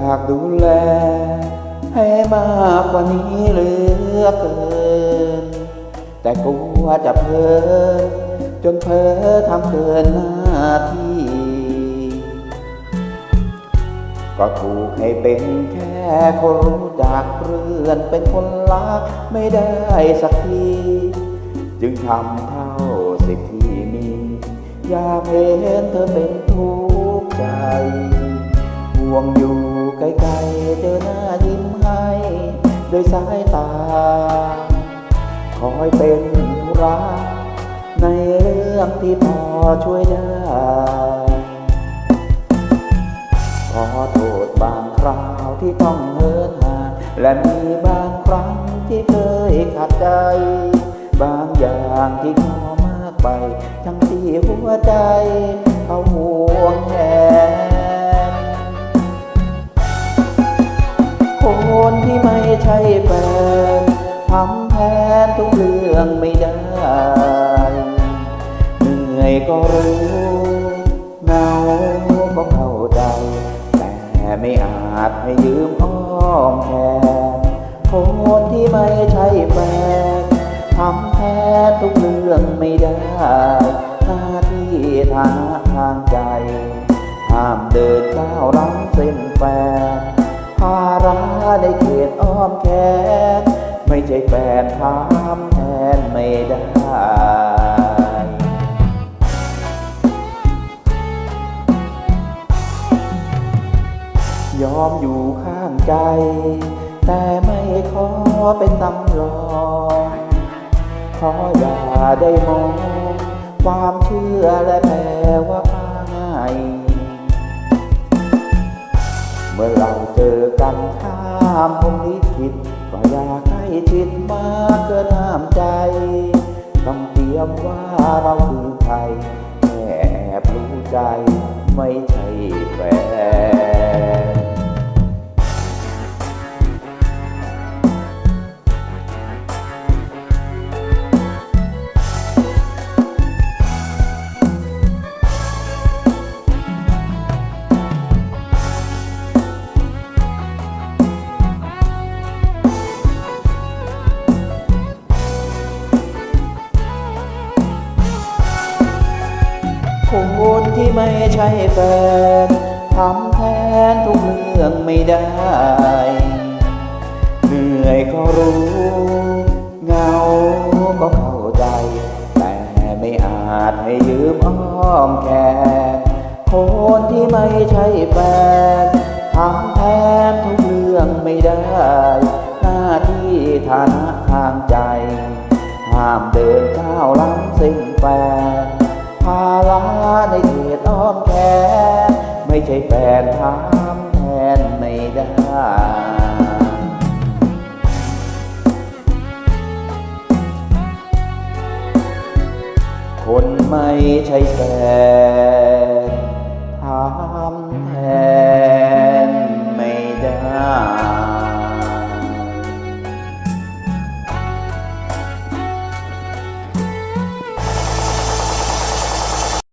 อยากดูแล ให้มากกว่านี้เหลือเกิน แต่กลัวจะเพลินจนเพ้อทำเกินหน้าที่ ก็ถูกให้เป็นแค่คนรู้จักเรื่อนเป็นคนรักไม่ได้สักที จึงทำเท่าสิทธิ์ที่มี อยากเห็นเธอเป็นทุกข์ใจห่วงอยู่ ไกลๆเจอหน้ายิ้มให้ด้วยสายตาคอยเป็นธุระในเรื่องที่พอช่วยได้ขอโทษบางคราวที่ต้องเหินห่างและมีบางครั้งที่เคยขัดใจ บางอย่างที่ขอมากไป ทั้งที่หัวใจเขาำแทนทุกเรื่องไม่ได้ เหนื่อยก็รู้เหงาก็เข้าใจ แต่ไม่อาจให้ยืมอ้อมแขนคนที่ไม่ใช่แฟนทำแทนทุกเรื่องไม่ได้หน้าที่ฐานะทางใจห้ามเดินก้าวล้ำเส้นแฟนภาระในเขตอ้อมแขน ใช่แฟนทำแทนไม่ได้ยอมอยู่ข้างใจ แต่ไม่ขอเป็นตำรองขออย่าได้มอง ความเชื่อและแปลว่าง่าย เมื่อเราเจอกันข้ามพรมลิขิตก็อยาก ให้ชิดมากเกินห้ามใจ ต้องเตรียมว่าเราคือใครแค่แอบรู้ใจไม่ใช่แฟน คนที่ไม่ใช่แฟนทำแทนทุกเรื่องไม่ได้ เหนื่อยก็รู้เหงาก็เข้าใจ แต่ไม่อาจให้ยืมอ้อมแขนคนที่ไม่ใช่แฟนทำแทนทุกเรื่องไม่ได้ หน้าที่ฐานะทางใจ ห้ามเดินก้าวล้ำเส้นแฟน Chaito.